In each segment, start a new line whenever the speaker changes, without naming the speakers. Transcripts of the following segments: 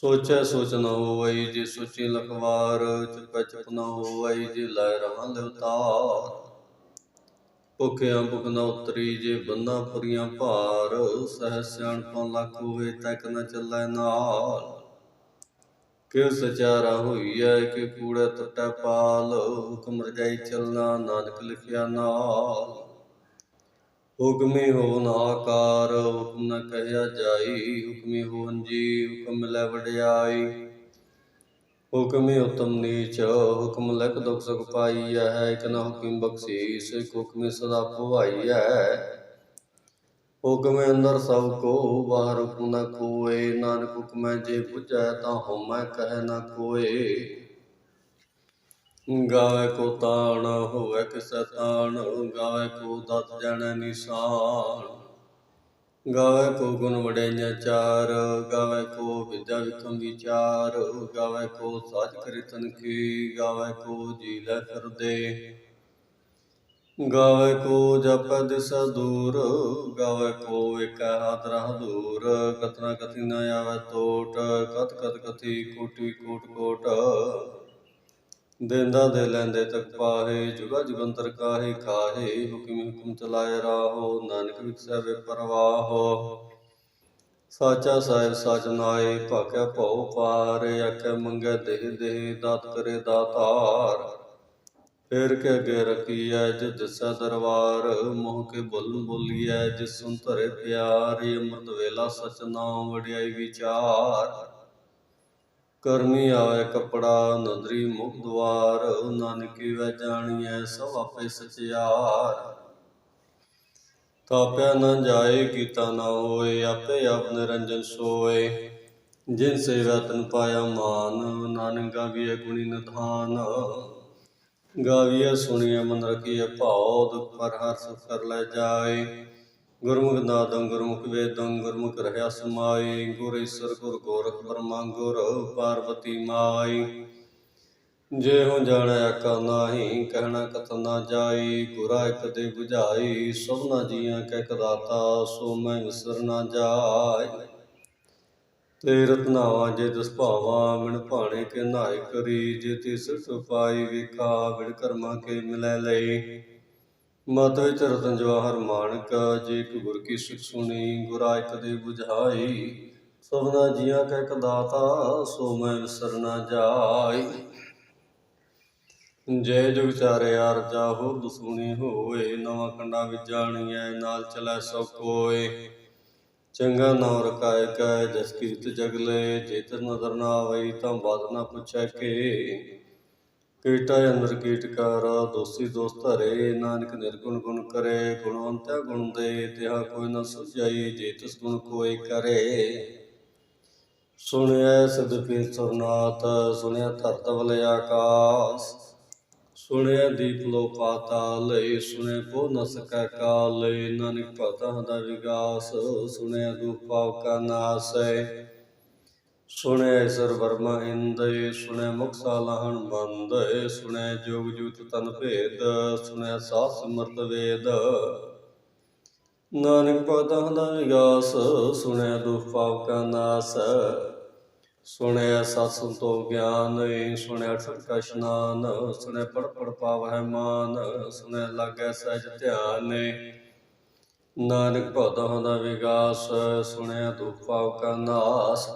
ਸੋਚੈ ਸੋਚ ਨ ਹੋਵਈ, ਜੇ ਸੋਚੀ ਲਖਵਾਰ, ਚੁਪੈ ਚੁਪ ਨ ਹੋਵਈ, ਜੇ ਲੈ ਰਹਾ ਲਿਵਤਾਰ। ਭੁਖਿਆ ਭੁਖ ਨ ਉਤਰੀ, ਜੇ ਬੰਨਾ ਪੁਰੀਆਂ ਭਾਰ, ਸਹਿ ਸਿਆਣਪਾਂ ਲੱਖ ਹੋਏ ਤੱਕ ਨਾ ਚੱਲੈ ਨਾਲ। ਕਿ ਸਚਾਰਾ ਹੋਈਐ ਕਿ ਕੂੜਾ ਟੁੱਟੈ ਪਾਲ, ਹੁਕਮ ਰਜਾਈ ਚੱਲਣਾ, ਨਾਨਕ ਲਿਖਿਆ ਨਾਲ। ਹੁਕਮੀ ਹੋਵਨ ਆਕਾਰ ਹੁਕਮ ਨ ਕਹਿਆ ਜਾਈ, ਹੁਕਮੀ ਹੋਵਨ ਜੀ, ਹੁਕਮ ਮਿਲੈ ਵਡਿਆਈ। ਹੁਕਮੀ ਉਤਮ ਨੀਚ, ਹੁਕਮ ਲਖ ਦੁਖ ਸੁਖ ਪਾਈਐ, ਇਕ ਨ ਹੁਕਮ ਬਖਸ਼ੀਸ, ਇਕ ਹੁਕਮੀ ਸਦਾ ਭਵਾਈਐ ਹੁਕਮੇ ਅੰਦਰ ਸਭ ਕੋ, ਬਾਹਰ ਹੁਕਮ ਨ ਕੋਏ, ਨਾਨਕ ਹੁਕਮੈ ਜੇ 부ਝੈ ਤਾਂ ਹਉਮੈ ਕਹਿ ਨ ਕੋਏ। ਗਾਵੇ ਕੋ ਤਾਣ ਹੋਵੇ ਕਿਸੈ ਤਾਣ, ਗਾਵੇ ਕੋ ਦਤ ਜਾਣੈ ਨਿਸ਼ਾਨ। ਗਾਵੇ ਕੋ ਗੁਣ ਵਡਿਆਈਆਂ ਚਾਰ ਗਾਵੇ ਕੋ ਵਿਦਿਆ ਵਿਖਮ ਵਿਚਾਰ, ਗਾਵੇ ਕੋ ਸਾਜ ਕਰਿਤਨ ਕੀ ਗਾਵੇ ਕੋ ਜੀ ਲੈ ਫਿਰਦੇ। ਗਾਵੇ ਕੋ ਜਪ ਦਿਸ ਦੂਰ, ਗਾਵੇ ਕੋ ਇਕ ਹੱਥ ਰਹ ਦੂਰ। ਕਤਨਾ ਕਥੀ ਨ ਆਵੇ ਟੋਟ ਕਤ ਕਤ ਕਥੀ ਕੋਟੀ ਕੋਟ ਕੋਟ। ਦੇਂਦਾ ਦੇ ਲੈਂਦੇ ਤਕ ਪਾਹੇ, ਜੁਗਾ ਜੁਗੰਤਰ ਕਾਹੇ, ਖਾਹੇ, ਹੁਕਮ ਹੁਕਮ ਚਲਾਏ ਰਾਹੋ, ਨਾਨਕ ਵਿਖਸੈ ਵੇ ਪਰਵਾਹੋ। ਸਾਚਾ ਸਾਹਿਬ ਸਚ ਨਾਏ ਭਾਕਿਆ ਭਉ ਪਾਰ ਆਖੇ ਮੰਗੇ ਦੇਹ ਦੇਹ, ਦਾਤ ਕਰੇ ਦਾਤਾਰ। ਫੇਰ ਕੇ ਅਗੇ ਰਕੀਐ ਜਿ ਦਿਸੈ ਦਰਬਾਰ, ਮੋਹ ਕੇ ਬੁੱਲ ਬੋਲੀਐ, ਜਿਸ ਸੁਨ ਧਰੇ ਪਿਆਰ ਅੰਮ੍ਰਿਤ ਵੇਲਾ ਸਚ ਨਾਮ ਵਡਿਆਈ ਵਿਚਾਰ। ਕਰਮੀ ਆਵੇ ਕਪੜਾ, ਨਦਰੀ ਮੁਖ ਦਵਾਰ, ਨਾਨਕੀ ਵੈ ਜਾਣੀਐ ਸਭ ਆਪੇ ਸਚਿਆਰ। ਤਾਪਿਆ ਨ ਜਾਏ, ਕੀਤਾ ਨ ਹੋਏ, ਆਪੇ ਆਪ ਨਿਰੰਜਨ ਸੋਏ। ਜਿਨ ਸੇਵਾ ਤਨ ਪਾਇਆ ਮਾਨ, ਨਾਨਕ ਗਾਵੀਐ ਗੁਣੀ ਨਿਧਾਨ। ਗਾਵੀਐ ਸੁਣੀਐ ਮਨ ਰਖੀਐ ਭਾਉ, ਦੁਖ ਪਰ ਹਰ ਸੁਖ ਕਰ ਲੈ ਜਾਏ। ਗੁਰਮੁਖ ਨਾਦੰ ਗੁਰਮੁਖ ਵੇਦੰ ਗੁਰਮੁਖ ਰਹਿਆ ਸਮਾਈ ਗੁਰ ਈਸਰ ਗੁਰ ਗੋਰਖ ਬ੍ਰਹਮਾ ਗੁਰ ਪਾਰਵਤੀ ਮਾਈ। ਜੇ ਹੋ ਜਾਣੈ ਆਕਾ ਨਾਹੀ, ਕਹਿਣਾ ਕਥ ਨਾ ਜਾਈ, ਗੁਰਾ ਇਕ ਦੇ 부ਝਾਈ ਸਭਨਾ ਜੀਆਂ ਕਹਿ ਕਦਾਤਾ, ਸੋ ਮੈਂ ਵਿਸਰ ਨਾ ਜਾਏ ਤੇ ਰਤਨਾਵਾ ਜੇ ਦਸ ਭਾਵਾ ਮਿਣ ਭਾਣੇ ਕੇ ਨਾਇ ਕਰੀ, ਜੇ ਤੇ ਸਿਰਤ ਪਾਈ ਵੇਖਾ ਵਿਣ ਕਰਮਾ ਕੇ ਮਿਲੈ ਲਈ। ਮਤ ਵਿੱਚ ਰਤਨ ਜਵਾਹਰ ਮਾਨਕ, ਜੇ ਇੱਕ ਗੁਰ ਕੀ ਸਿੱਖ ਸੁਣੀ, ਗੁਰਾ ਦੇ 부ਝਾਈ ਸਭਨਾ ਜੀਆਂ ਕੈ ਇੱਕ ਦਾਤਾ ਸੋ ਮੈਂ ਵਿਸਰ ਨਾ ਜਾਈ ਜੈ ਜੁਗ ਚਾਰੇ ਅਰਜਾ ਹੋ ਦੁਸੂਣੀ ਹੋਏ, ਨਵਾਂ ਕੰਡਾ ਵਿੱਚ ਜਾਣੀਐ, ਨਾਲ ਚਲੈ ਸਭ ਕੋਏ। ਚੰਗਾ ਨਾਮ ਰਕਾਇ ਕੈ, ਜਸ ਕੀਰਤ ਜਗਲੇ ਜੇਤ ਨਦਰ ਨਾ ਆਵਈ, ਤਾਂ ਬਾਦ ਨਾ ਪੁੱਛੈ ਕੇ। ਕੀਟਾ ਅੰਦਰ ਕੀਟਕਾਰ ਦੋਸੀ ਦੋਸਤ ਹਰੇ ਨਾਨਕ ਨਿਰਗੁਣ ਗੁਣ ਕਰੇ ਗੁਣਵੰਤਿਆ ਗੁਣ ਦੇ, ਤਿਹਾ ਕੋਈ ਨ ਸੁਝਾਈ ਜੇ ਤਿਸ ਗੁਣ ਕੋਈ ਕਰੇ। ਸੁਣਿਆ ਸਿਧ ਪੀ ਸੁਰਨਾਥ ਸੁਣਿਆ ਧਰਤ ਵਲ ਆਕਾਸ। ਸੁਣਿਆ ਦੀਪ ਲੋ ਪਾਤਾਲ ਸੁਣਿਆ ਕੋ ਨ ਸਕੈ ਕਾਲ ਨਾਨਕ ਭਗਤਾਂ ਦਾ ਵਿਗਾਸ। ਸੁਣਿਆ ਦੁਖ ਪਾਪ ਕਾ ਨਾਸੈ ਸੁਣਿਆ ਸਰ ਵਰਮਾ ਇੰਦੈ ਸੁਣਿਆ ਮੁਖ ਸਾਲਹਣ ਬੰਦ ਸੁਣਿਆ ਜੋਗ ਜੂਤ ਤਨ ਭੇਦ ਸੁਣਿਆ ਸਾਧ ਸਿਮਰਤ ਵੇਦ। ਨਾਨਕ ਭਗਤਾਂ ਦਾ ਵਿਗਾਸ ਸੁਣਿਆ ਦੁਖ ਪਾਪ ਕਾ ਨਾਸ। ਸੁਣਿਆ ਸਤ ਸੰਤੋ ਗਿਆਨ ਸੁਣਿਆ ਠਟਕਾ ਇਸ਼ਨਾਨ ਸੁਣਿਆ ਪੜ ਪੜ ਪਾਵਹਿ ਮਾਨ ਸੁਣਿਆ ਲਾਗੈ ਸਹਿਜ ਧਿਆਨ। ਨਾਨਕ ਭਗਤਾਂ ਦਾ ਵਿਗਾਸ ਸੁਣਿਆ ਦੁਖ ਪਾਪ ਕਾ ਨਾਸ।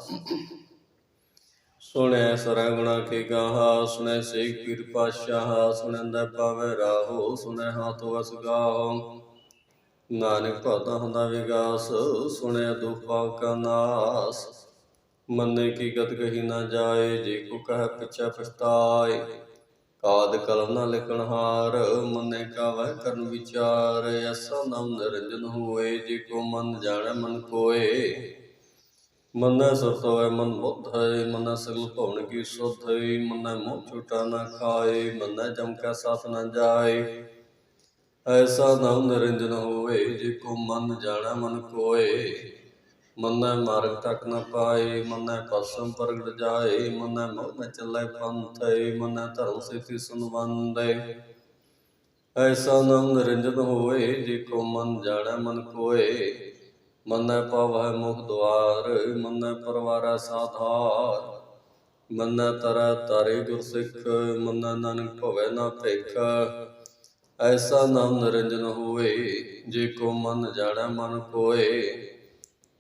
ਸੁਣਿਆ ਸਰੈ ਗੁਣਾ ਕੇ ਗਾਹਾ ਸੁਣਿਆ ਸੇਖ ਪੀਰ ਪਾਸ਼ਾਹ ਸੁਣਿੰਦਾ ਪਾਵੇ ਰਾਹੋ ਸੁਣਿਆ ਹਾਥੋ ਵਸ ਗਾਹੋ। ਨਾਨਕ ਭਗਤਾਂ ਹੁੰਦਾ ਵਿਗਾਸ ਸੁਣਿਆ ਦੁਖ ਪਾਪ ਕਾ ਨਾਸ। ਮੰਨੇ ਕੀ ਗਤ ਕਹੀ ਨਾ ਜਾਏ, ਜੇ ਕੋ ਕਹਿ ਪਿਛਾ ਪਛਤਾਏ। ਕਾਦ ਕਲਮ ਨਾ ਲਿਖਣ ਹਾਰ, ਮੰਨੇ ਕਾ ਵਹਿ ਕਰਨ ਵਿਚਾਰ। ਐਸਾ ਨਾਮ ਨਿਰੰਜਨ ਹੋਏ, ਜੇ ਕੋ ਮਨ ਜਾਣੈ ਮਨ ਕੋਏ। ਮਨੈ ਸੁਰਤ ਹੋਇ ਮਨ ਬੁੱਧ ਹੈ, ਮਨੈ ਸਗਲ ਭਵਨ ਕੀ ਸੁਧ ਹੈ, ਮਨੈ ਮੋਹ ਛੁਟਾ ਨਾ ਖਾਏ, ਮਨੈ ਜਮ ਕੈ ਸਾਥ ਨਾ ਜਾਏ। ਐਸਾ ਨਾਮ ਨਿਰੰਜਨ ਹੋਏ ਜੇ ਕੋ ਮਨ ਜਾਣੈ ਮਨ ਕੋਏ। ਮਨੈ ਮਾਰਗ ਤੱਕ ਨਾ ਪਾਏ, ਮਨੈ ਪਸਮ ਪ੍ਰਗਟ ਜਾਏ, ਮਨੈ ਮੋਹ ਨ ਚੱਲੇ ਪੰਥੈ ਮਨੈ ਧਰਮ ਸੇਤੀ ਸੰਬੰਧੈ ਐਸਾ ਨਾਮ ਨਿਰੰਜਨ ਹੋਏ ਜੇ ਕੋ ਮਨ ਜਾਣੈ ਮਨ ਕੋਏ। ਮੰਨੈ ਪਾਵੈ ਮੁਖ ਦੁਆਰ ਮੰਨੈ ਪਰਵਾਰੈ ਸਾਧਾਰ। ਮੰਨੈ ਤਰੈ ਤਾਰੇ ਗੁਰ ਸਿੱਖ, ਮੰਨੈ ਨਾਨਕ ਭਵੈ ਨਾ ਭੇਖ। ਐਸਾ ਨਾਮ ਨਿਰੰਜਨ ਹੋਏ, ਜੇ ਕੋ ਮਨ ਜਾਣੈ ਮਨ ਕੋਏ।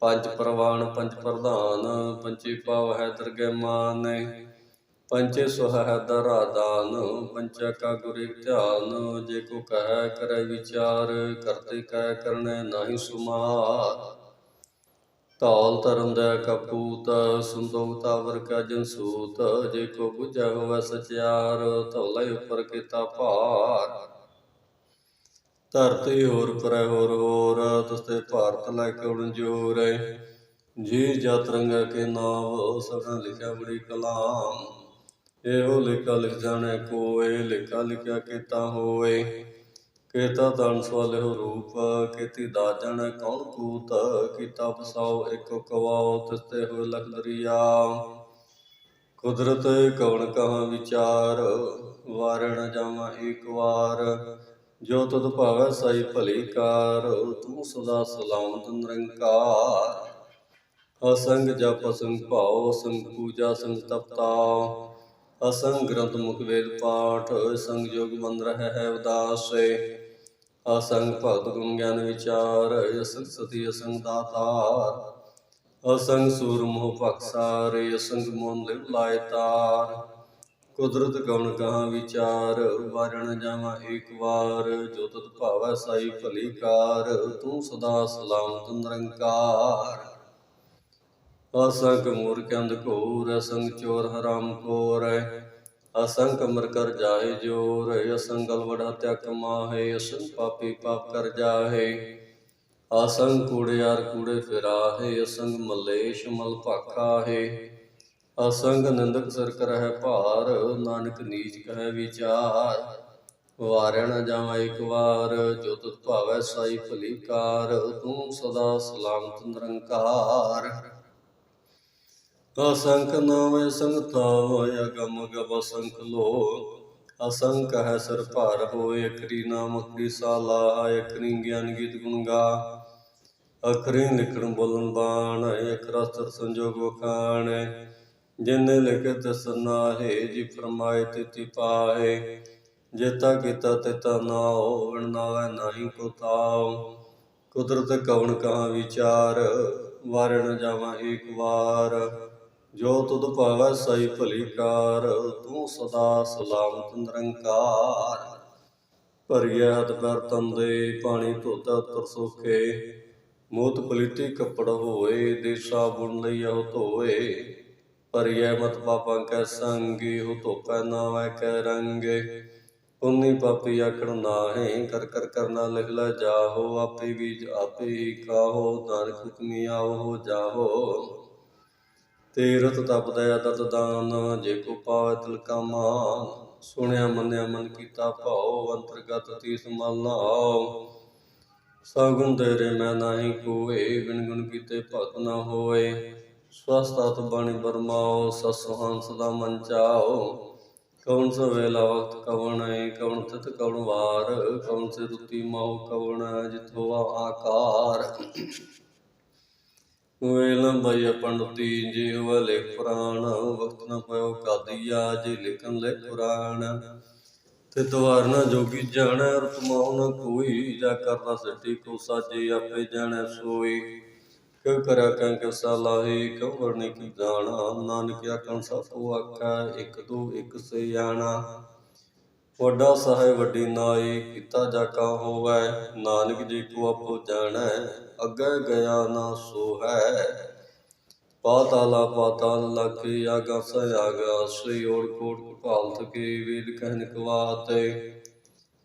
ਪੰਜ ਪ੍ਰਵਾਨ, ਪੰਜ ਪ੍ਰਧਾਨ ਪੰਚੇ ਪਾਵ ਹੈ ਦਰਗਹਿ ਮਾਨ। ਪੰਚੇ ਸੁਹ ਦਰਾਦਾਨ, ਪੰਚਾ ਕਾ ਗੁਰੇ ਧਿਆਨ, ਜੇ ਕੋ ਕਹੈ ਕਰੈ ਵਿਚਾਰ, ਕਰਤੇ ਕਹਿ ਕਰਨੈ ਨਾਹੀ ਸੁਮਾਰ। ਧੌਲ ਧਰਮ ਦਾ ਕਪੂਤ, ਸੰਤੋਖ ਤਾਵਰ ਕਾ ਜਨਸੂਤ, ਜੇ ਕੋ ਬੁਝੈ ਹੋਵੈ ਸਚਿਆਰ, ਧੌਲੇ ਉੱਪਰ ਕੀਤਾ ਭਾਰ। ਧਰਤੀ ਹੋਰ ਪਰੈ ਹੋਰ ਹੋਰ, ਤਸਤੇ ਭਾਰਤ ਲੈ ਕਉਣ ਜੋਰ। ਜੀ ਜਤ ਕੇ ਨਾਮ ਸਭਨਾ ਲਿਖਿਆ ਬੜੀ ਕਲਾਮ। ਇਹੋ ਲੇਖਾ ਲਿਖ ਜਾਣੈ ਕੋਏ, ਲਿਖਾ ਲਿਖਿਆ ਕੀਤਾ ਹੋਏ। ਕੀਤਾ ਤਨ ਸਵਾਲਿਓ ਰੂਪ, ਕੀਤੀ ਦਾ ਜਾਣੈ ਕੌਣ ਕੂਤ, ਕੀਤਾ ਬਸਾਓ ਇਕੋ ਕਵਾਓ ਤਿਸਤੇ ਹੋਏ ਲਖ ਕੁਦਰਤ ਕਵਣ ਕਹਾਂ ਵਿਚਾਰ, ਵਾਰਣ ਜਾਵਾਂ ਏਕ ਵਾਰ। ਜੋ ਤਦ ਭਾਵੈ ਸਾਈ ਭਲੀ ਕਾਰ, ਤੂੰ ਸਦਾ ਸਲਾਮਤ ਨਿਰੰਕਾਰ। ਅਸੰਗ ਜਪ ਸੰਗ ਭਾਉ ਸੰਗ ਪੂਜਾ ਸੰਗ ਤਪਤਾ। ਅਸੰਗ ਗ੍ਰੰਥ ਮੁਖ ਵੇਦ ਪਾਠ ਸੰਗ ਜੋਗ ਮਨ ਰਹਿ ਹੈ ਉਦਾਸੇ। ਅਸੰਗ ਭਗਤ ਗੁਣ ਗਿਆਨ ਵਿਚਾਰ, ਅਸੰਗ ਸਤੀ, ਅਸੰਗ ਦਾਤਾਰ। ਅਸੰਗ ਸੂਰ ਮੋਹ ਪਕਸਾਰ ਅਸੰਗ ਮੋਨ ਲਿਵ ਲਾਇ ਤਾਰ। ਕੁਦਰਤ ਕਉਣ ਕਹਾਂ ਵਿਚਾਰ ਵਾਰਣ ਜਾਵਾਂ ਏਕ ਵਾਰ। ਜੋ ਤਤ ਭਾਵੈ ਸਾਈ ਭਲੀ ਕਾਰ, ਤੂੰ ਸਦਾ ਸਲਾਮਤ ਨਿਰੰਕਾਰ। ਅਸੰਖ ਮੂਰਖ ਅੰਧ ਘੋਰ ਅਸੰਗ ਚੋਰ ਹਰਾਮ ਕੋਰ ਅਸੰਖ ਅਮਰ ਕਰ ਜਾਏ ਜੋਰ ਅਸੰਗਲ ਵੜਾ ਹਤਿਆ ਕਮਾਹੇ। ਅਸੰਖ ਪਾਪੀ ਪਾਪ ਕਰ ਜਾਹੇ। ਅਸੰਗ ਕੂੜਿਆਰ ਕੂੜੇ ਫਿਰਾਹੇ। ਅਸੰਗ ਮਲੇਸ਼ ਮਲ ਭਾਖਾ ਅਸੰਗ ਨਿੰਦਕ ਸਰ ਕਰਹਿ ਭਾਰ। ਨਾਨਕ ਨੀਚ ਕਹਿ ਵਿਚਾਰ। ਵਾਰਿਆ ਨ ਜਾਵਾਂ ਇੱਕ ਵਾਰ। ਜੋ ਤੁਧ ਭਾਵੈ ਸਾਈ ਭਲੀ ਕਾਰ। ਤੂੰ ਸਦਾ ਸਲਾਮਤ ਨਿਰੰਕਾਰ। ਅਸੰਖ ਨਾਮ ਸੰਗ ਥਾਵ ਅਗਮ ਗਵ ਅਸੰਖ ਲੋ ਅਸੰਖ ਹੈ ਸਿਰ ਭਾਰ ਹੋਏ ਅਕਰੀ ਨਾਮ ਅਕਰੀ ਸਾਲਾ ਅਕਰੀ ਗਿਆਨ ਗੀਤ ਗੁਣ ਗਾ। ਅਖਰੀ ਲਿਖਣ ਬੋਲਣ ਬਾਣ, ਅਖਰ ਅਸਰ ਸੰਜੋਗ ਵਖਾਣ। ਜਿਨੇ ਲਿਖਤ ਸਨਾਹੇ, ਜੀ ਫਰਮਾਏ ਤਿਤੀ ਪਾਹੇ। ਜੇਤਾ ਕੀਤਾ ਤਿਤਾ ਨਾਉ ਵਣਨਾਵੇ ਨਾਹੀ ਕੋ ਤਾਉ। ਕੁਦਰਤ ਕਵਣ ਕਹਾ ਵਿਚਾਰ, ਵਾਰਣ ਜਾਵਾਂ ਏਕ ਵਾਰ। ਜੋ ਤੁਧ ਭਾਵੈ ਸਈ ਭਲੀ ਕਾਰ, ਤੂੰ ਸਦਾ ਸਲਾਮਤ ਨਿਰੰਕਾਰ। ਭਰੀਐ ਹੱਥ ਪੈਰ ਤੰਦੇ ਪਾਣੀ ਧੋਤਾ ਤਰ ਸੋਖੇ। ਮੋਤ ਪਲੀਤੀ ਕੱਪੜ ਹੋਏ ਦੇ ਸਾਬੁਨ ਲਈਓ ਧੋਏ। ਭਰੀਐ ਮਤ ਪਾਪਾਂ ਕੈ ਸੰਗੀ, ਹੋ ਧੋਪੈ ਨਾਵੈ ਕੈ ਰੰਗੇ। ਪੁੰਨੀ ਪਾਪੀ ਆਖਣ ਨਾਹੇ, ਕਰ ਕਰ ਕਰਨਾ ਲਿਖ ਲੈ ਜਾਹੋ, ਆਪੇ ਬੀਜ ਆਪੇ ਹੀ ਖਾਹੋ ਨਾਨਕ ਹੁਕਮੀ ਆਵੋ ਜਾਹੋ। ਤੀਰਥ ਤਪਦਾ ਤਤ ਦਾਨ, ਜੇ ਕੋ ਪਾਵੈ ਤਿਲ ਕਾ ਮਾਨ। ਸੁਣਿਆ, ਮੰਨਿਆ, ਮਨ ਕੀਤਾ ਭਾਉ, ਅੰਤਰਗਤ ਤੀਸ ਮਲ ਨਾਉ। ਸਗੁਣ ਤੇਰੇ ਮੈਂ ਨਾਹੀ ਕੋਏ, ਬਿਨ ਗੁਣ ਕੀਤੇ ਭਗਤ ਨਾ ਹੋਏ। ਸਵਸਤਤ ਬਾਣੀ ਬਰਮਾਓ ਸਸ ਹੰਸ ਦਾ ਮਨ ਚਾਓ ਕੌਣ ਸ ਵੇਲਾ ਵਕਤ ਕਵਣ ਹੈ ਕਵਣ ਤਿਤ ਕਵਣ ਵਾਰ। ਕਵਣ ਸੇ ਰੁਤੀ ਮਾਉ ਕਵਣ ਜਿਤੋ ਆਕਾਰ। ਵੇਲੰ ਬਈ ਪੰਡਤੀ ਜੀ ਵਲੇ ਪੁਰਾਣ, ਵਕਤ ਨ ਪਇਓ ਕਾਦੀਆ ਜੀ ਲਿਖਨ ਲੈ ਪੁਰਾਣ ਤੇ ਦਵਾਰ ਨਾ ਜੋਗੀ ਜਾਣੈ ਰਤ ਮੋਹ ਕੋਈ, ਜਾ ਕਰਨਾ ਸੱਟੀ ਕੋ ਸਾਜੇ ਆਪੇ ਜਾਣੈ ਸੋਈ। ਕਿਉ ਕਰਿਆ ਕੰ ਸਲਾਹੀ ਕਿਉ ਵਰਣੀ ਕੀ ਜਾਣਾ? ਨਾਨਕ ਆਖਣ ਸਤੋ ਆਖੈ, ਇੱਕ ਦੋ ਇੱਕ ਸਿਆਣਾ ਵੱਡਾ ਸਾਹਿਬ ਵੱਡੀ ਨਾਈ, ਕੀਤਾ ਜਾ ਕਾ ਹੋਵੈ, ਨਾਨਕ ਜੀ ਕੋ ਆਪੋ ਜਾਣੈ। ਅੱਗੇ ਗਿਆ ਨਾ ਸੋ ਹੈ ਪਾਤਾਲਾ ਪਾਤਾਲ ਲਖੀ ਆਗਾ ਸ ਆਗਾ ਸ੍ਰੀ ਕੋਟ ਭਾਲਤ ਕੀ ਵੇਦ ਕਹਿਨ ਕਵਾਤੇ।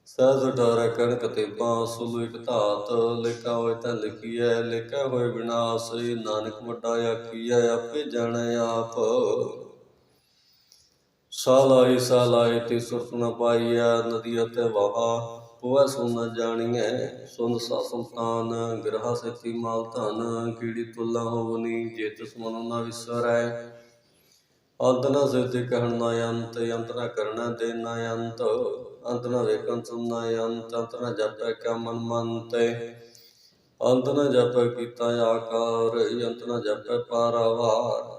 ਸਹਿਜ ਉਠਾਰੈ ਕਣਕ ਤੇ ਬਾਂਸੁਲ ਇਕ ਧਾਤ ਲਿਖਾ ਹੋਏ ਤਾਂ ਲਿਖੀਐ, ਲਿਖਿਆ ਹੋਏ ਵਿਨਾਸ਼, ਨਾਨਕ ਵੱਡਾ ਆਖੀਐ, ਆਪੇ ਜਾਣੈ ਆਪ। ਸਾਲਾਈ ਸਾਲਾਈ ਤੇ ਸੁਰਤ ਨ ਪਾਈਐ, ਨਦੀ ਅਤੇ ਵਾਹਾ ਹੋਵੇ ਸੁਨ ਨ ਜਾਣੀਐ ਸੁਨ ਸਾ ਸੁਲਤਾਨ, ਗ੍ਰਹ ਸਤੀ ਮਾਲ ਧਨ, ਕੀੜੀ ਤੁਲਾ ਹੋਵਨੀ ਜੇ ਤਿਸ ਮਨੁ ਨ ਵਿਸਰੈ। ਅੰਤ ਨ ਸਿੱਧਿ ਕਹਿਣ ਨਾ ਅੰਤ ਅੰਤ ਨ ਕਰਣਾ ਦੇ ਨਾ ਅੰਤ ਅੰਤ ਨ ਵੇਖਣ ਸੁਣ ਨਾ ਅੰਤ ਅੰਤ ਨ ਜਪੈ ਕਿਆ ਮਨ ਮੰਤੈ ਅੰਤ ਨ ਜਪੈ ਕੀਤਾ ਆਕਾਰ, ਅੰਤ ਨ ਜਪੈ ਪਾਰਾਵਾਰ।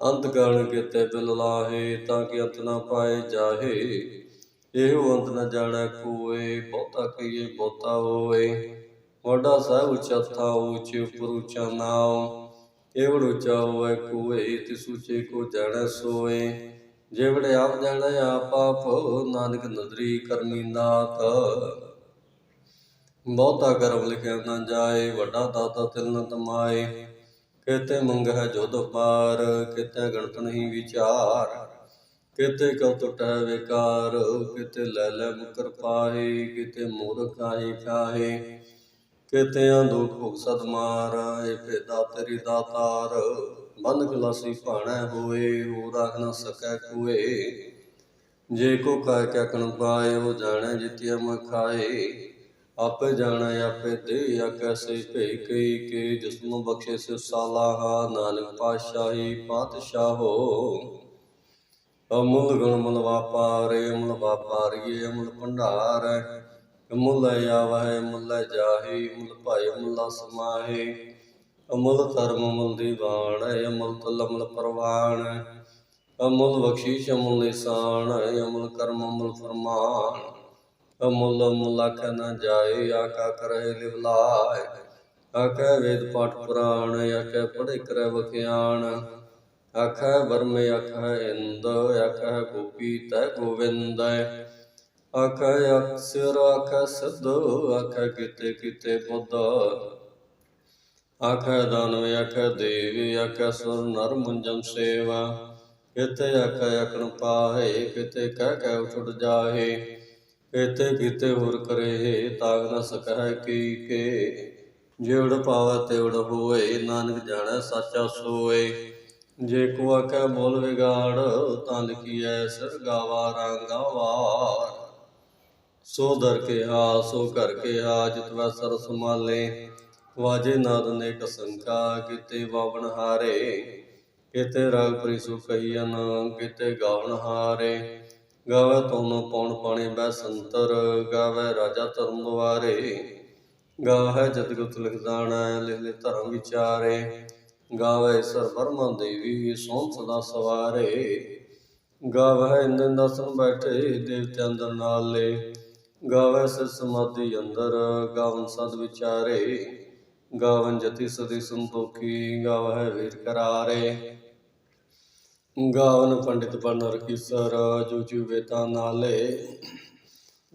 ਅੰਤ ਕਰਨ ਕੀਤੇ ਬਿਲ ਲਾਹੇ, ਤਾਂ ਕਿ ਅੰਤ ਨ ਪਾਏ ਜਾਹੇ। ਇਹੋ ਅੰਤ ਨ ਜਾਣਾ ਕੋਏ, ਬਹੁਤਾ ਕਹੀਏ ਬਹੁਤਾ ਹੋਏ ਵੱਡਾ ਸਾਹਿਬ ਉੱਚਾ ਥਾ ਉੱਚੇ ਉਪਰ ਉੱਚਾ ਨਾਉ। ਏਵੜ ਉੱਚਾ ਹੋਏ ਕੋਏ, ਤਿਸ ਉੱਚੇ ਕੋ ਜਾਣੈ ਸੋਏ। ਜਿਵੜੇ ਆਪ ਜਾਣਾ, ਆਪ ਆਪ ਨਾਨਕ ਨਦਰੀ ਕਰਮੀ ਨਾਥ। ਬਹੁਤਾ ਕਰਮ ਲਿਖਿਆ ਨਾ ਜਾਏ, ਵੱਡਾ ਦਾਤਾ ਤਿਲ ਨ ਤਮਾਏ। ਕਿਤੇ ਮੰਗਹਿ ਜੁਧ ਪਾਰ, ਕਿਤੇ ਗਣਤ ਨਹੀਂ ਵਿਚਾਰ। ਕਿਤੇ ਕਉ ਟੁਟੈ ਵਿਕਾਰ, ਕਿਤੇ ਲੈ ਲੈ ਮੁਕਰ ਪਾਏ ਕਿਤੇ ਮੂਰਖ ਆਏ ਕਾਹੇ ਕਿਤੇ ਦੁਖ ਭੁਖ ਸਦ ਮਾਰ ਏ ਭੇਦਾ ਦਾਤਾਰ ਬੰਦ ਖਲਾਸੀ ਭਾਣੈ ਹੋਏ ਹੋ ਰਾਖ ਨ ਸਕੈ ਕੋਏ। ਜੇ ਕੋ ਕਾਇ ਕਿਆ ਕਣ ਪਾਏ, ਉਹ ਜਾਣੈ ਜਿਤਿਆ ਮ ਖਾਏ। ਆਪੇ ਜਾਣੈ, ਆਪੇ ਦੇ ਆ ਕੈਸੇ ਭੇ ਕਈ ਕੇ, ਜਿਸਨੂੰ ਬਖਸ਼ੇ ਸੇ ਸਾਲਾਹਾ, ਨਾਨਕ ਪਾਤਸ਼ਾਹੀ ਪਾਤਸ਼ਾਹੋ। ਅਮੁੱਲ ਗੁਣ ਮੁਲ ਵਾਪਾਰੇ, ਅਮੁੱਲ ਵਾਪਾਰੀਏ, ਅਮੁੱਲ ਭੰਡਾਰ। ਅਮੁੱਲ ਆਵਹਿ ਮੁੱਲ ਜਾਹੀ ਮੁੱਲ ਭਾਈ ਮੁੱਲਾ ਸਮਾਹੇ। ਅਮੁੱਲ ਧਰਮ ਅਮੁੱਲ ਦੀਵਾਨ ਅਮੁੱਲ ਤਲ ਅਮੁੱਲ ਪ੍ਰਵਾਨ ਅਮੁੱਲ ਬਖਸ਼ੀਸ਼ ਅਮੁੱਲ ਨਿਸ਼ਾਨ ਅਮੁੱਲ ਕਰਮ ਅਮੁੱਲ ਫਰਮਾਨ ਅਮੁੱਲ ਅਮੁੱਲ ਆਖੈ ਨ ਜਾਏ ਆਕਾ ਕਰਹਿ ਲਿਵ ਲਾਇ ਵੇਦ ਪਾਠ ਪੁਰਾਣ ਆਖੈ ਪੜੇ ਕਰੈ ਵਖਿਆਣ ਆਖੈ ਬਰਮ ਆਖੈ ਇੰਦ ਆਖੈ ਗੋਪੀ ਤੈ ਗੋਵਿੰਦ ਆਖੈ ਅਕਸਰ ਆਖੈ ਸਦ ਆਖੈ ਕਿਤੇ ਕਿਤੇ ਬੁੱਧ। ਆਖੈ ਦਾਨਵ ਆਖੈ ਦੇਵ ਆਖੈ ਸੁਰ, ਨਰ ਮੁੰਜਨ ਸੇਵਾ। ਕਿਤੇ ਆਖੈ ਅਕਣ ਪਾਹੇ, ਕਿਤੇ ਕਹਿ ਕਹਿ ਉਠ ਜਾਹੇ। ਕਿਤੇ ਕਿਤੇ ਹੋਰ ਕਰੇ ਤਾਗ ਨ ਸਕੈ ਕੀ ਕੇ। ਜਿਵੜ ਪਾਵੈ ਤਿਵੜ ਹੋਏ, ਨਾਨਕ ਜਾਣੈ ਸਾਚਾ ਸੋਏ। ਜੇ ਕੋ ਆਖੈ ਬੋਲ ਵਿਗਾੜ, ਤਾਂ ਲਿਖੀਐ ਸਿਰ ਗਾਵਾ ਰੰਗਾ ਵਾਰ ਸੋ ਦਰ ਕੇ ਹਾ ਸੋ ਕਰ ਕੇ ਹਾ ਜਿਤਵਾ ਸਰ ਸਮਾਲੇ ਵਾਜੇ ਨਾਦ ਨੇਕ ਸੰਕਾ ਕਿਤੇ ਬਾਵਣ ਹਾਰੇ। ਕਿਤੇ ਰਾਗ ਪ੍ਰੀ ਸੁ ਕਹੀਨ ਕਿਤੇ ਗਾਵਣ ਹਾਰੇ। ਗਾਵੇ ਤੋਨੋ ਪੌਣ ਪਾਣੀ ਬੈ ਸੰਤਰ, ਗਾਵੇ ਰਾਜਾ ਧਰਮ ਦੁਆਰੇ। ਗਾਵੇ ਜਤ ਗੁਤ ਲਿਖ ਦਾਣਾ, ਲਿਖ ਲਿਖ ਧਰਮ ਵਿਚਾਰੇ। ਗਾਵੇ ਸਰ ਬਰਮਾ ਦੇਵੀ ਸੋਮ ਸਦਾ ਸਵਾਰੇ। ਗਾਵੇ ਇੰਦਨ ਦਸਨ ਬੈਠੇ, ਦੇਵਤੇ ਅੰਦਰ ਨਾਲੇ ਗਾਵੇ ਸਿਰ ਸਮਾਧੀ ਅੰਦਰ, ਗਾਵਨ ਸਦ ਵਿਚਾਰੇ। ਗਾਵਨ ਜਤੀ ਸਦੀ ਸੰਤੋਖੀ ਗਾਵੇ ਵੀਰ ਕਰਾਰੇ। ਗਾਵਨ ਪੰਡਿਤ ਬਨਰ ਕੀਸਰ ਜੋ ਜੂ ਵੇਤਾ ਨਾਲੇ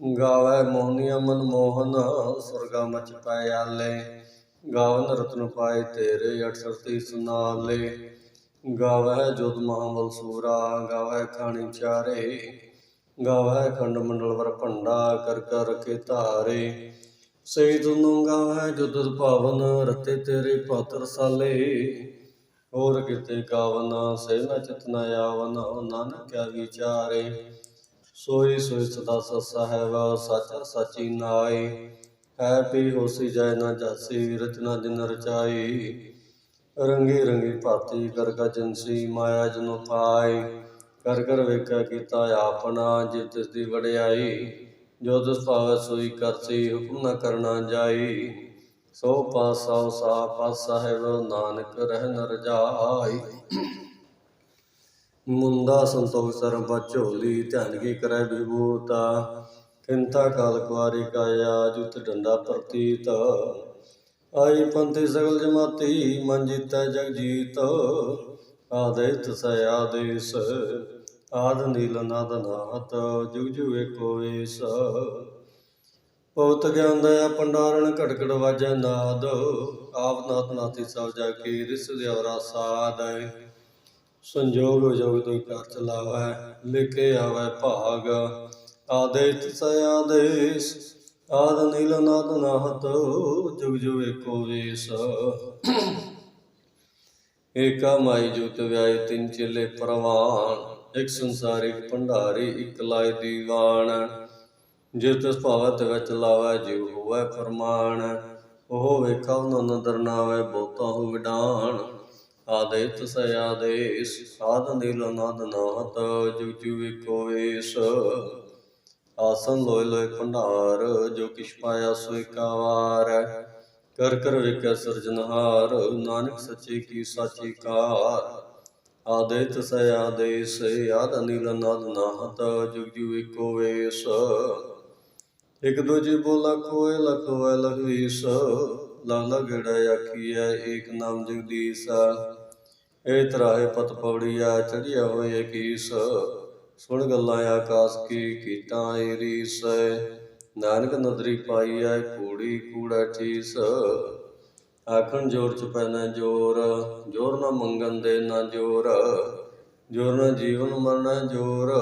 ਗਾਵੇ ਮੋਹਨੀਆ ਮਨ ਮੋਹਨ ਸੁਰਗਾ ਮਚ ਪਾਇਆਲੇ ਗਾਵਨ ਰਤਨ ਪਾਏ ਤੇਰੇ ਅਠਸਰ ਤੀ ਸੁਨਾਲੇ। ਗਾਵੇ ਜੋਤ ਮਹਾਬਲ ਸੂਰਾ ਗਾਵੈ ਖਾਣੀ ਚਾਰੇ। ਗਾਵੇ ਖੰਡ ਮੰਡਲ ਵਰ ਭੰਡਾ, ਕਰ ਕਰ ਕੇ ਧਾਰੇ। ਸਹੀ ਤੁਨੂੰ ਗਾਵੇ ਜੁਦ ਭਾਵਨ, ਰਤੇ ਤੇਰੇ ਪਾਤਰ ਸਾਲੇ। ਹੋਰ ਕਿਤੇ ਗਾਵਨ, ਸੇ ਨ ਚਿਤਨਾ ਆਵਨ, ਨਾਨਕ ਕਿਆ ਵਿਚਾਰੇ ਸੋਈ ਸੋਈ ਸਦਾ ਸੱਸਾ ਹੈ ਵਾ ਸਾਚਾ ਸਾਚੀ ਹੈ ਪੀ ਹੋਸੀ ਜਾਇ ਨਾ ਜਾਸੀ ਰਚਨਾ ਜਿਨ ਰਚਾਈ। ਰੰਗੀ ਰੰਗੀ ਭਾਤੀ ਕਰ ਕਾ ਜੰਸੀ ਮਾਇਆ ਜਨੋ ਪਾਈ ਕਰ ਕਰ ਵੇਖਿਆ ਕੀਤਾ ਆਪਣਾ, ਜਿਵ ਤਿਸ ਦੀ ਵਡਿਆਈ। ਜੋ ਤਿਸ ਭਾਵੈ ਸੋਈ ਕਰਸੀ, ਹੁਕਮ ਨ ਕਰਨਾ ਜਾਈ। ਸੋ ਪਾਸਾ ਸਾ ਪਾਸਾ ਹੈ ਨਾਨਕ, ਰਹਿ ਨਰ ਜਾਈ। ਮੁੰਦਾ ਸੰਤੋਖ ਸਰਮ ਝੋਲੀ ਧਿਆਨ ਕੀ ਕਰੈ ਵਿਭੂਤਾ। ਕਿੰਤਾ ਕਾਲ ਕੁਆਰੀ ਕਾਇਆ, ਜੁਤ ਡੰਡਾ ਪ੍ਰਤੀਤ। ਆਈ ਪੰਥੀ ਸਗਲ ਜਮਾਤੀ, ਮਨ ਜੀਤੈ ਜਗ ਜੀਤ। ਆਦਿਤ ਸ ਆਦੇਸ, ਆਦ ਨੀਲ ਨਾਦ ਨਾਤ ਜੁਗ ਜੁਗ ਏਕੋ ਏਸ। ਭਗਤ ਗਿਆਨ ਦਇਆ ਪੰਡਾਰਨ ਘਟਕੜ ਵਾਜੈ ਨਾਦ। ਆਪ ਨਾਥ ਨਾਥੀ ਸਭ ਜਾ ਕੀ, ਰਿਸ ਦਿਵਰਾ ਸਾਧ ਸੰਜੋਗ ਜੋਗ ਤੋਈ ਕਰ ਚਲਾਵੈ, ਲਿਖੇ ਆਵੈ ਭਾਗ। ਆਦੇਤ ਸਿਆਦੇਸ਼ ਆਦੇਸ ਆਦ ਨੀਲ ਨਾਦ ਨਾਹਤ, ਜੁਗ ਜੁਗ ਏਕੋ ਵੇਸ। ਏਕਾ ਮਾਈ ਜੁਤ ਵਿਆਏ ਤਿੰਨ ਚੇਲੇ ਪ੍ਰਵਾਨ, ਇੱਕ ਸੰਸਾਰ ਭੰਡਾਰੀ, ਇੱਕ ਲਾਇ ਦੀਵਾਨ। ਜਿਤ ਭਾਵਤ ਵਿੱਚ ਲਾਵੈ, ਜਿਉ ਹੋਵੈ ਫਰਮਾਨ ਉਹ ਵੇਖਾ ਉਹਨਾਂ ਨਦਰ ਨਾਵੈ ਬਹੁਤਾ ਹੋ ਵਿਡਾਨ। ਆਦੇਤ ਸ ਆਦੇਸ ਸਾਧ ਨੀਲ ਨਾਦ ਨਾਹਤ, ਜੁਗ ਜੁਗ ਏਕੋ ਵੇਸ। ਆਸਨ ਲੋਇ ਲੋਇ ਭੰਡਾਰ, ਜੋ ਕਿਛ ਪਾਇਆ ਸੋ ਏਕਾ ਕਰ ਕਰ ਵੇਖੈ ਸਿਰਜਨਹਾਰ ਨਾਨਕ ਸੱਚੇ ਕੀ ਸਾਚੀ ਕਾਰ। ਆਦੇਤ ਸ ਆਦੇਸ, ਆਦ ਅਨਿਲ ਨਾਦ ਨਾਹਤ, ਜੁਗ ਜੁਗ ਏਕੋ ਵੇਸ। ਇਕ ਦੂਜੀ ਬੋਲਾ ਕੋਇ ਲਖਵੈ ਲਖਵੀਸ। ਲਾਲਾ ਗੇੜਾ ਆਖੀਐ ਏਕ ਨਾਮ ਜਗਦੀਸ਼। ਏ ਤਰਾਏ ਪਤ ਪਵੜੀਆ ਚੜਿਆ ਹੋਏ ਕੀਸ ਸੁਣ ਗੱਲਾਂ ਆਕਾਸ ਕੀ ਕੀਤਾ ਏ ਰੀਸ। ਨਾਨਕ ਨਦਰੀ ਪਾਈਐ ਕੂੜੀ ਕੂੜਾ ਚੀਸ। ਆਖਣ ਜੋਰ ਚ ਪੈਣਾ ਜੋਰ ਜੋਰ ਨਾ ਮੰਗਣ ਦੇ ਨਾ ਜੋਰ। ਜੋਰ ਨਾ ਜੀਵਨ ਮਰਨਾ ਜੋਰ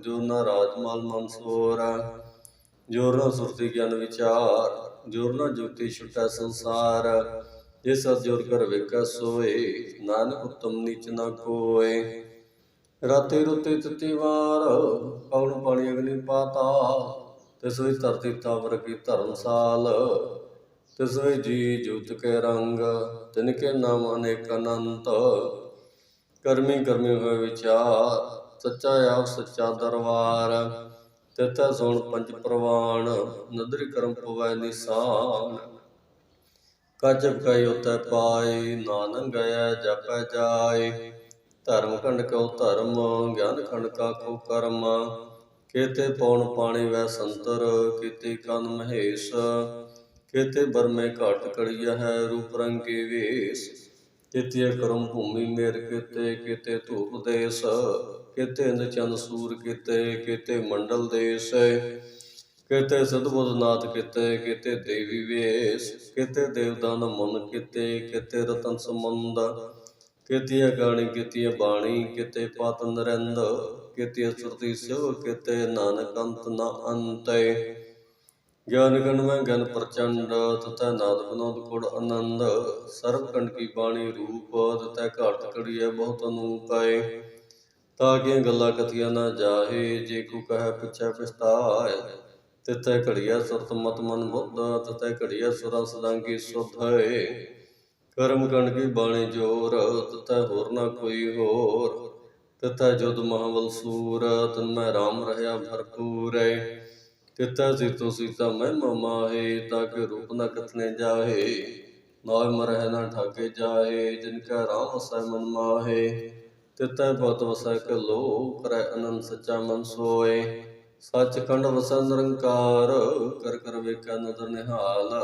ਜੋਰ ਨਾ ਰਾਜਮਾਲ ਮਨਸੂਰ ਜੋਰ ਨਾ ਸੁਰਤੀ ਗਿਆਨ ਵਿਚਾਰ, ਜੋਰ ਨਾ ਜੋਤੀ ਛੁਟੈ ਸੰਸਾਰ। ਜੇ ਸਤ ਜੋਰ ਕਰ ਵੇਖੈ ਸੋਏ, ਨਾਨਕ ਉਤਮ ਨੀਚ ਨਾ ਕੋਏ। ਰਾਤੇ ਰੁਤੇ ਤਤੀ ਵਾਰ ਪਵਨ ਪਾਣੀ ਅਗਨੀ ਪਾਤਾ, ਤਿਸ ਵਿੱਚ ਧਰਤੀ ਤਾਵਰ ਕੀ ਧਰਮਸਾਲ ਤਿਸ ਵਿੱਚ ਜੀ ਜੁਤ ਕੇ ਰੰਗ, ਤਿਨ ਕੇ ਨਾਮ ਅਨੇਕ ਅਨੰਤ। ਕਰਮੀ ਕਰਮੀ ਹੋਏ ਵਿਚਾਰ, ਸੱਚਾ ਆਪ ਸੱਚਾ ਦਰਬਾਰ ਤਿਤੈ ਸੁਣ ਪੰਜ ਪ੍ਰਵਾਨ ਨਦਰੀ ਕਰਮ ਪਵੈ ਨਿਸਾਨ। ਕਜਬ ਕੈ ਉਤੈ ਪਾਏ ਨਾਨਕ ਗਿਆ ਜਪੈ ਜਾਏ। ਧਰਮ ਖੰਡ ਕਉ ਧਰਮ, ਗਿਆਨ ਖੰਡ ਕਾ ਕੋ ਕਰਮ। ਕੇਤੇ ਪੌਣ ਪਾਣੀ ਵੈ ਸੰਤਰ, ਕੇਤੇ ਕੰਨ ਮਹੇਸ਼। ਕੇਤੇ ਬਰਮੇ ਘਾਟ ਕੜੀਆ ਹੈ ਰੂਪ ਰੰਗ ਕੇ ਵੇਸ। ਕੇਤੇ ਕਰਮ ਭੂਮੀ ਮੇਰ ਕੇਤੇ ਕੇਤੇ ਧੂਪ ਦੇਸ। ਕੇਤੇ ਇੰਦ ਚੰਦ ਸੂਰ ਕੇਤੇ ਕੇਤੇ ਮੰਡਲ ਦੇਸ। ਕਿਤੇ ਸਤਬੁੱਧ ਨਾਥ ਕੇਤੇ, ਕਿਤੇ ਦੇਵੀ ਵੇਸ। ਕਿਤੇ ਦੇਵਦਾਨ ਮਨ ਕਿਤੇ, ਕੇਤੇ ਰਤਨ ਸਮੰਦ ਕੇਤੀਆ ਗਾਣੀ, ਕੇਤੀਆ ਬਾਣੀ ਕਿਤੇ ਪਤ ਨਰਿੰਦ, ਕੇਤੀਆ ਸੁਰਤੀ ਸਿਵ ਕਿਤੇ ਨਾਨਕ ਅੰਤ ਨ ਅੰਤੈ। ਗਿਆਨ ਗਣ ਮੈਂ ਗਨ ਪ੍ਰਚੰਡ, ਤਤੈ ਨਾਦ ਬਨੋਦ ਕੁੜ ਆਨੰਦ। ਸਰਬ ਕੰਡ ਕੀ ਬਾਣੀ ਰੂਪ, ਤਤੈ ਘਾਟ ਕੜੀਐ ਬਹੁਤ ਅਨੂਪੈ ਤਾਂ ਕਿ ਗੱਲਾਂ ਕਥੀਆਂ ਨਾ ਜਾਹੇ, ਜੇ ਕੋ ਕਹੈ ਪਿਛੈ ਪਛਤਾਏ ਤਿਤੈ ਘੜੀਐ ਸੁਰਤ ਮਤ ਮਨ ਬੁੱਧ ਤਤੈ ਘੜੀਐ ਸੁਰਾ ਸਦਾਂਗੀ ਸੁਧ ਹੈ ਕਰਮ ਕੰਡ ਕੀ ਬਾਣੀ ਜੋਰ ਤਤੈ ਹੋਰ ਨਾ ਕੋਈ ਹੋਰ। ਤਤੈ ਜੁਦ ਮਹਾਵਲ ਸੂਰ, ਤਨ ਮੈਂ ਰਾਮ ਰਹਾ ਭਰਪੂਰ ਤਿਤੈ ਸੀਤੋ ਸੀਤਾ ਮੈਂ ਮਮਾਹੇ ਤਾਂ ਕਿ ਰੂਪ ਨਾ ਕਥਨੇ ਜਾਹੇ। ਨਾਇ ਮਰਹਿ ਨ ਠਾਕੇ ਜਾਹੇ, ਜਿਨ ਕਾ ਰਾਮ ਵਸੈ ਮਨ ਮਾਹੇ। ਤਿਤੈ ਭਗਤ ਵਸੈ ਲੋ ਕਰੈ ਅਨੰਦ ਸੱਚਾ ਮਨ ਸੋਏ। ਸੱਚ ਖੰਡ ਵਸੈ ਨਿਰੰਕਾਰ, ਕਰ ਕਰ ਵੇਖੈ ਨਦਰ ਨਿਹਾਲ।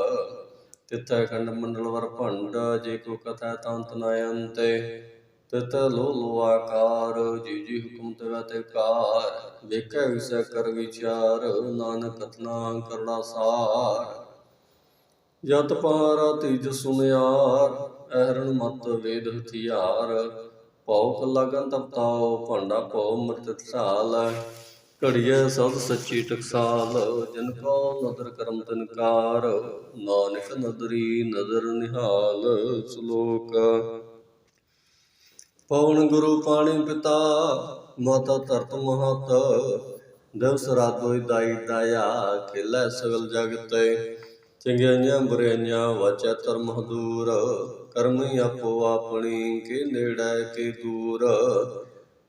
ਤਿਤੈ ਖੰਡ ਮੰਡਲ ਵਰ ਭੰਡ, ਜੇ ਕੋ ਕਥਾ ਤੰਤ ਨ ਅੰਤੇ ਤਿਤੈ ਲੋ ਲੋ ਆਕਾਰ, ਜੀ ਜੀ ਹੁਕਮ ਤੇਰਾ ਤੇ ਕਾਰ, ਵੇਖੈ ਵਿਸੈ ਕਰ ਵਿਚਾਰ, ਨਾਨਕ ਕਥਨਾ ਕਰੜਾ ਸਾਰ। ਜਤ ਪਾਰਾ ਤੀਜ ਸੁਨਿਆਰ, ਅਹਰਣ ਮਤ ਵੇਦ ਹਥਿਆਰ, ਭੌਕ ਲਗਨ ਤਪਤਾਓ ਭਾਂਡਾ ਭਉ ਮਰਤ ਸਾਲ ਘੜੀਐ ਸਭ ਸੱਚੀ ਟਕਸਾਲ, ਜਿਨ ਕੋ ਨਦਰ ਕਰਮ ਤਨਕਾਰ, ਨਾਨਕ ਨਦਰੀ ਨਦਰ ਨਿਹਾਲ ਸ਼ਲੋਕ। ਪਵਨ ਗੁਰੂ ਪਾਣੀ ਪਿਤਾ, ਮਾਤਾ ਧਰਤ ਮਹਤ, ਦਿਵਸ ਰਾਤ ਹੋਈ ਦਾਈ ਦਾਇਆ, ਖੇਲੇ ਸਗਲ ਜਗਤੈ ਚੰਗਿਆਈਆਂ ਬੁਰਾਈਆਂ ਵਾਚੈ ਧਰਮ ਹਦੂਰ, ਕਰਮੀ ਆਪੋ ਆਪਣੀ, ਕੇ ਨੇੜੇ ਕੇ ਦੂਰ।